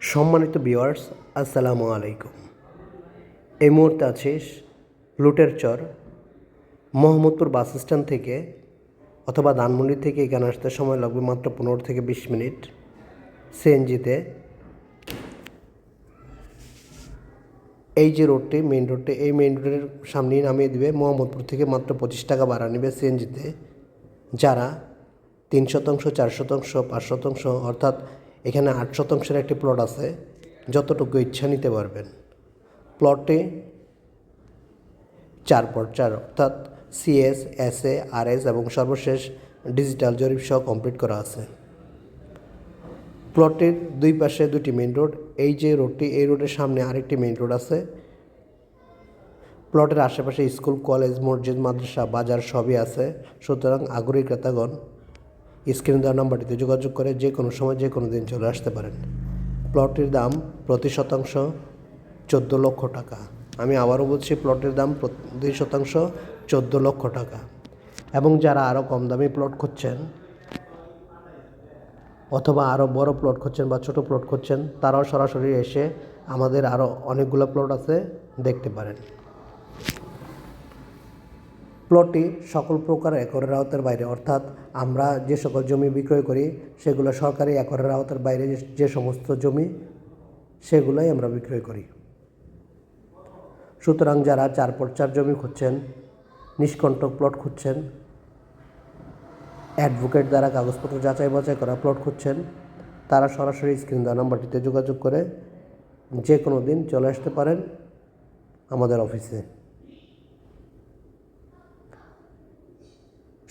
সম্মানিত বিওয়ার্স আসসালামু আলাইকুম। এই মুহূর্তে আছি লুটের চর, মোহাম্মদপুর বাস স্ট্যান্ড থেকে অথবা ধানমন্ডি থেকে এখানে আসতে সময় লাগবে মাত্র পনেরো থেকে বিশ মিনিট সিএনজিতে। এই যে রোডটি মেইন রোডটি এই মেইন রোডের সামনেই নামিয়ে দিবে মোহাম্মদপুর থেকে মাত্র পঁচিশ টাকা ভাড়া নেবে সিএনজিতে। যারা তিন শতাংশ, চার শতাংশ, পাঁচ শতাংশ, অর্থাৎ এখানে আট শতাংশের একটি প্লট আছে, যতটুকু ইচ্ছা নিতে পারবেন। প্লটে চার পর চার, অর্থাৎ CS S A R S এবং সর্বশেষ ডিজিটাল জরিপ সহ কমপ্লিট করা আছে। প্লটের দুই পাশে দুটি মেইন রোড এই যে রোডটি এই রোডের সামনে আরেকটি মেইন রোড আছে। প্লটের আশেপাশে স্কুল কলেজ মসজিদ, মাদ্রাসা, বাজার সবই আছে। সুতরাং আগ্রহী ক্রেতাগণ স্ক্রিন দেওয়া নাম্বারটিতে যোগাযোগ করে যে কোনো সময় যে কোনো দিন চলে আসতে পারেন। প্লটের দাম প্রতি শতাংশ চোদ্দ লক্ষ টাকা। আমি আবারও বলছি প্লটের দাম প্রতি শতাংশ চোদ্দ লক্ষ টাকা। এবং যারা আরও কম দামি প্লট খুঁজছেন অথবা আরও বড় প্লট খুঁজছেন বা ছোট প্লট খুঁজছেন, তারাও সরাসরি এসে আমাদের আরও অনেকগুলো প্লট আছে, দেখতে পারেন। প্লটটি সকল প্রকার একরের আওতার বাইরে, অর্থাৎ আমরা যে সকল জমি বিক্রয় করি, সেগুলো সরকারি একরের আওতার বাইরে যে- যে সমস্ত জমি, সেগুলোই আমরা বিক্রয় করি। সুতরাং যারা চার পর চার জমি খুঁজছেন, নিষ্কণ্টক প্লট খুঁজছেন, অ্যাডভোকেট দ্বারা কাগজপত্র যাচাই বাছাই করা প্লট খুঁজছেন, তারা সরাসরি স্ক্রিন দেওয়া নাম্বারটিতে যোগাযোগ করে যে কোনো দিন চলে আসতে পারেন আমাদের অফিসে।